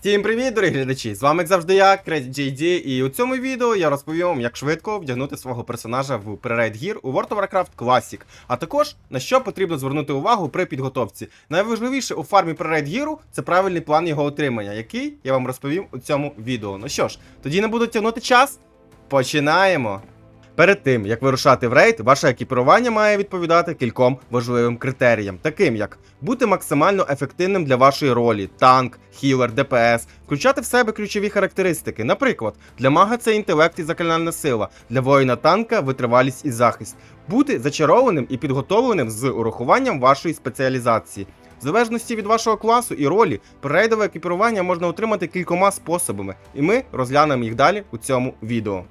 Всім привіт, дорогі глядачі! З вами як завжди я, Crazy і у цьому відео я розповім вам, як швидко вдягнути свого персонажа в Pre-Raid Gear у World of Warcraft Classic, а також на що потрібно звернути увагу при підготовці. Найважливіше у фармі Pre-Raid Gear це правильний план його отримання, який я вам розповім у цьому відео. Ну що ж, тоді не буду тягнути час. Починаємо! Перед тим як вирушати в рейд, ваше екіпірування має відповідати кільком важливим критеріям, таким як бути максимально ефективним для вашої ролі, танк, хілер, ДПС, включати в себе ключові характеристики. Наприклад, для мага це інтелект і закальнальна сила, для воїна танка витривалість і захист, бути зачарованим і підготовленим з урахуванням вашої спеціалізації. В залежності від вашого класу і ролі, перейдове екіпірування можна отримати кількома способами, і ми розглянемо їх далі у цьому відео.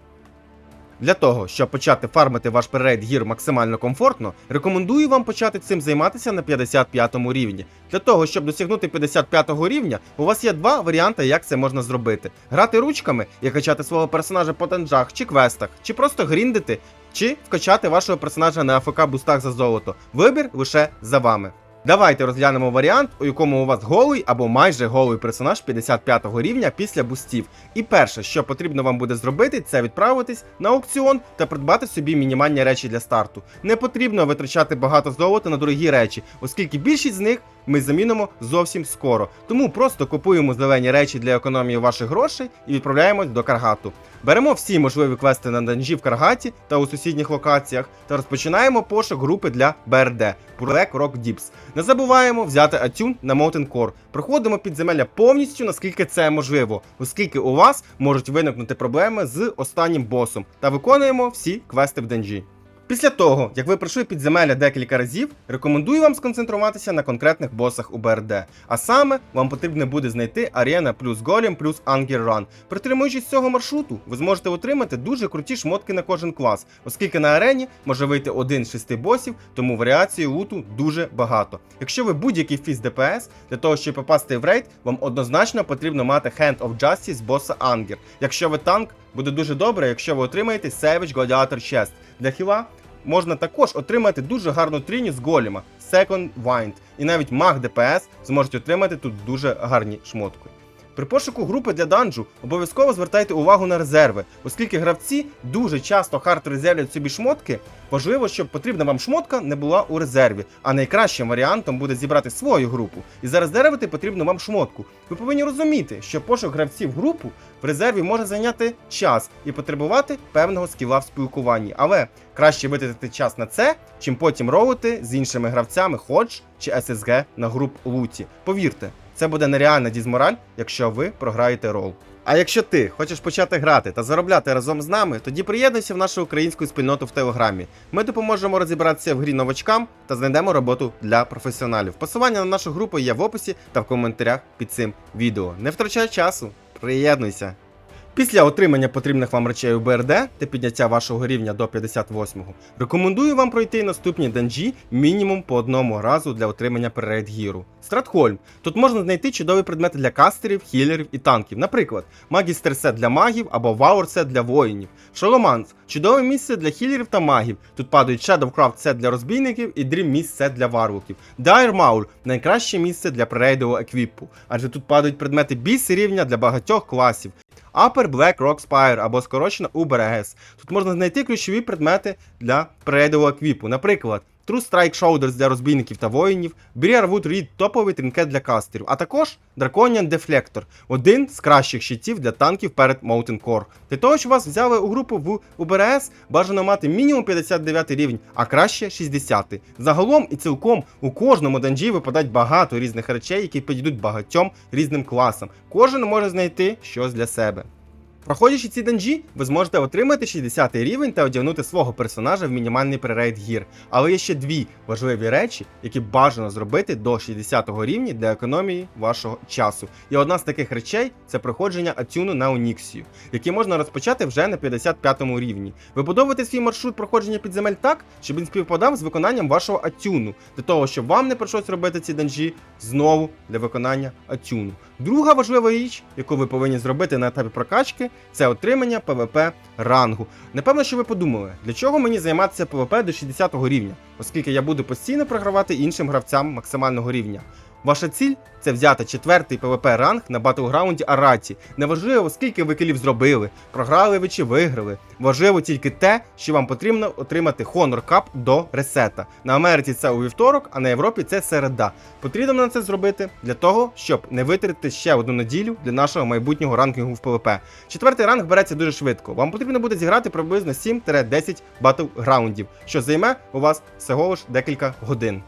Для того, щоб почати фармити ваш перейд гір максимально комфортно, рекомендую вам почати цим займатися на 55 рівні. Для того, щоб досягнути 55 го рівня, у вас є два варіанти, як це можна зробити: грати ручками і качати свого персонажа по танджах чи квестах, чи просто гріндити, чи вкачати вашого персонажа на АФК бустах за золото. Вибір лише за вами. Давайте розглянемо варіант, у якому у вас голий або майже голий персонаж 55 го рівня після бустів. І перше, що потрібно вам буде зробити, це відправитись на аукціон та придбати собі мінімальні речі для старту. Не потрібно витрачати багато золота на дорогі речі, оскільки більшість з них ми замінимо зовсім скоро. Тому просто купуємо зелені речі для економії ваших грошей і відправляємось до Каргату. Беремо всі можливі квести на данжі в Каргаті та у сусідніх локаціях та розпочинаємо пошук групи для БРД Black Rock Deeps. Не забуваємо взяти атюн на Mountain Core. Проходимо підземелля повністю, наскільки це можливо, оскільки у вас можуть виникнути проблеми з останнім босом, та виконуємо всі квести в данжі. Після того, як ви пройшли підземелля декілька разів, рекомендую вам сконцентруватися на конкретних босах у БРД. А саме вам потрібно буде знайти арена плюс голем плюс Ангер Run. Притримуючись цього маршруту, ви зможете отримати дуже круті шмотки на кожен клас, оскільки на арені може вийти один з шести босів, тому варіації луту дуже багато. Якщо ви будь-який фіз ДПС, для того, щоб попасти в рейд, вам однозначно потрібно мати Hand of Justice боса Ангер. Якщо ви танк, буде дуже добре, якщо ви отримаєте Savage Gladiator Chest. Для хіла можна також отримати дуже гарну тріні з голіма Second Wind. І навіть маг ДПС зможуть отримати тут дуже гарні шмотки. При пошуку групи для данжу обов'язково звертайте увагу на резерви, оскільки гравці дуже часто хард резервлять собі шмотки. Важливо, щоб потрібна вам шмотка не була у резерві, а найкращим варіантом буде зібрати свою групу і зарезервити потрібну вам шмотку. Ви повинні розуміти, що пошук гравців групу в резерві може зайняти час і потребувати певного скіла в спілкуванні. Але краще витратити час на це, чим потім ролити з іншими гравцями Ходж чи SSG на груп луті. Повірте. Це буде нереальна дізмораль, якщо ви програєте рол. А якщо ти хочеш почати грати та заробляти разом з нами, тоді приєднуйся в нашу українську спільноту в Телеграмі. Ми допоможемо розібратися в грі новачкам та знайдемо роботу для професіоналів. Посилання на нашу групу є в описі та в коментарях під цим відео. Не втрачай часу, приєднуйся! Після отримання потрібних вам речей у БРД та підняття вашого рівня до 58-го, рекомендую вам пройти наступні данжі мінімум по одному разу для отримання перерейд гіру. Стратхольм. Тут можна знайти чудові предмети для кастерів, хілерів і танків. Наприклад, магістер сет для магів або вауер сет для воїнів. Шоломанс чудове місце для хілерів та магів. Тут падають Shadowcraft сет для розбійників і Dream Mist сет для варвуків. Dire Maul найкраще місце для пререйдового еквіпу, адже тут падають предмети біс рівня для багатьох класів. Upper Black Rock Spire або скорочено UBRS. Тут можна знайти ключові предмети для перейдового квіпу. Наприклад, True Strike Shoulders для розбійників та воїнів, Briarwood Reed топовий тринкет для кастерів, а також Draconian Deflector, один з кращих щитів для танків перед Mountain Core. Для того, щоб вас взяли у групу в UBRS, бажано мати мінімум 59 рівень, а краще 60. Загалом і цілком у кожному данжі випадають багато різних речей, які підійдуть багатьом різним класам. Кожен може знайти щось для себе. Проходячи ці данжі, ви зможете отримати 60 рівень та одягнути свого персонажа в мінімальний пререйд гір. Але є ще дві важливі речі, які бажано зробити до 60 рівня для економії вашого часу. І одна з таких речей це проходження атюну на Оніксію, який можна розпочати вже на 55 рівні. Вибудовуйте свій маршрут проходження підземель так, щоб він співпадав з виконанням вашого атюну, для того, щоб вам не прийшлось робити ці данжі знову для виконання атюну. Друга важлива річ, яку ви повинні зробити на етапі прокачки, це отримання ПВП рангу. Напевно, що ви подумали, для чого мені займатися ПВП до 60 рівня, оскільки я буду постійно програвати іншим гравцям максимального рівня. Ваша ціль це взяти четвертий ПВП ранг на батлграунді Араті. Неважливо, скільки ви кілів зробили, програли ви чи виграли. Важливо тільки те, що вам потрібно отримати Honor Cup до ресета. На Америці це у вівторок, а на Європі це середа. Потрібно нам це зробити для того, щоб не витратити ще одну неділю для нашого майбутнього ранкінгу в ПВП. Четвертий ранг береться дуже швидко. Вам потрібно буде зіграти приблизно 7-10 батлграундів, що займе у вас всього лиш декілька годин.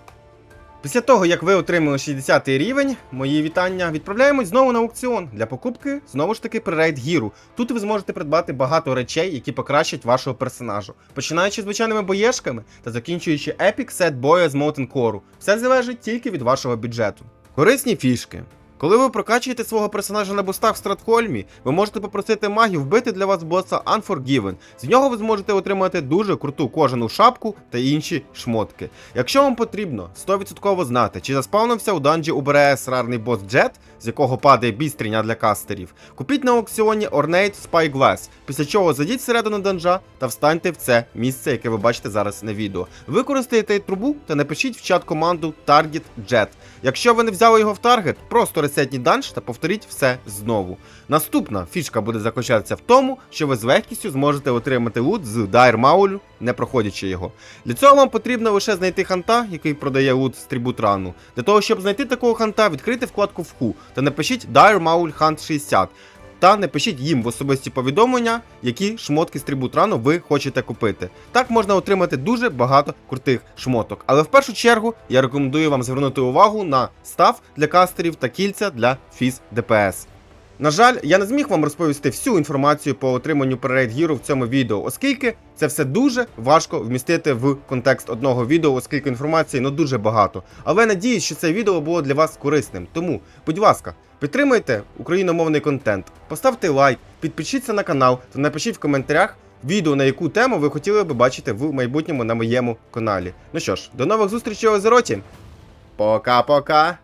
Після того, як ви отримали 60 рівень, мої вітання, відправляємось знову на аукціон для покупки знову ж таки при рейд гіру. Тут ви зможете придбати багато речей, які покращать вашого персонажу, починаючи звичайними боєшками та закінчуючи епік сет боя з Molten Core. Все залежить тільки від вашого бюджету. Корисні фішки. Коли ви прокачуєте свого персонажа на бустах в Стратхольмі, ви можете попросити магів вбити для вас боса Unforgiven. З нього ви зможете отримати дуже круту кожану шапку та інші шмотки. Якщо вам потрібно 100% знати, чи заспавнився у данжі УБРС рарний бос Джет, з якого падає бістріня для кастерів, купіть на аукціоні Ornate Spyglass, після чого зайдіть всередину данжа та встаньте в це місце, яке ви бачите зараз на відео. Використайте трубу та напишіть в чат команду Target Jet. Якщо ви не взяли його в таргет, просто ресетніть данж та повторіть все знову. Наступна фішка буде заключатися в тому, що ви з легкістю зможете отримати лут з Dire Маулю, не проходячи його. Для цього вам потрібно лише знайти ханта, який продає лут з трибутрану. Для того, щоб знайти такого ханта, відкрийте вкладку в ху та напишіть Dire Maul Hunt 60. Та напишіть їм в особисті повідомлення, які шмотки з трибутрану ви хочете купити. Так можна отримати дуже багато крутих шмоток. Але в першу чергу я рекомендую вам звернути увагу на став для кастерів та кільця для фіз ДПС. На жаль, я не зміг вам розповісти всю інформацію по отриманню перейд гіру в цьому відео, оскільки це все дуже важко вмістити в контекст одного відео, оскільки інформації ну дуже багато. Але надіюсь, що це відео було для вас корисним. Тому, будь ласка, підтримайте україномовний контент, поставте лайк, підпишіться на канал та напишіть в коментарях відео, на яку тему ви хотіли би бачити в майбутньому на моєму каналі. Ну що ж, до нових зустрічей у Озероті. Пока-пока.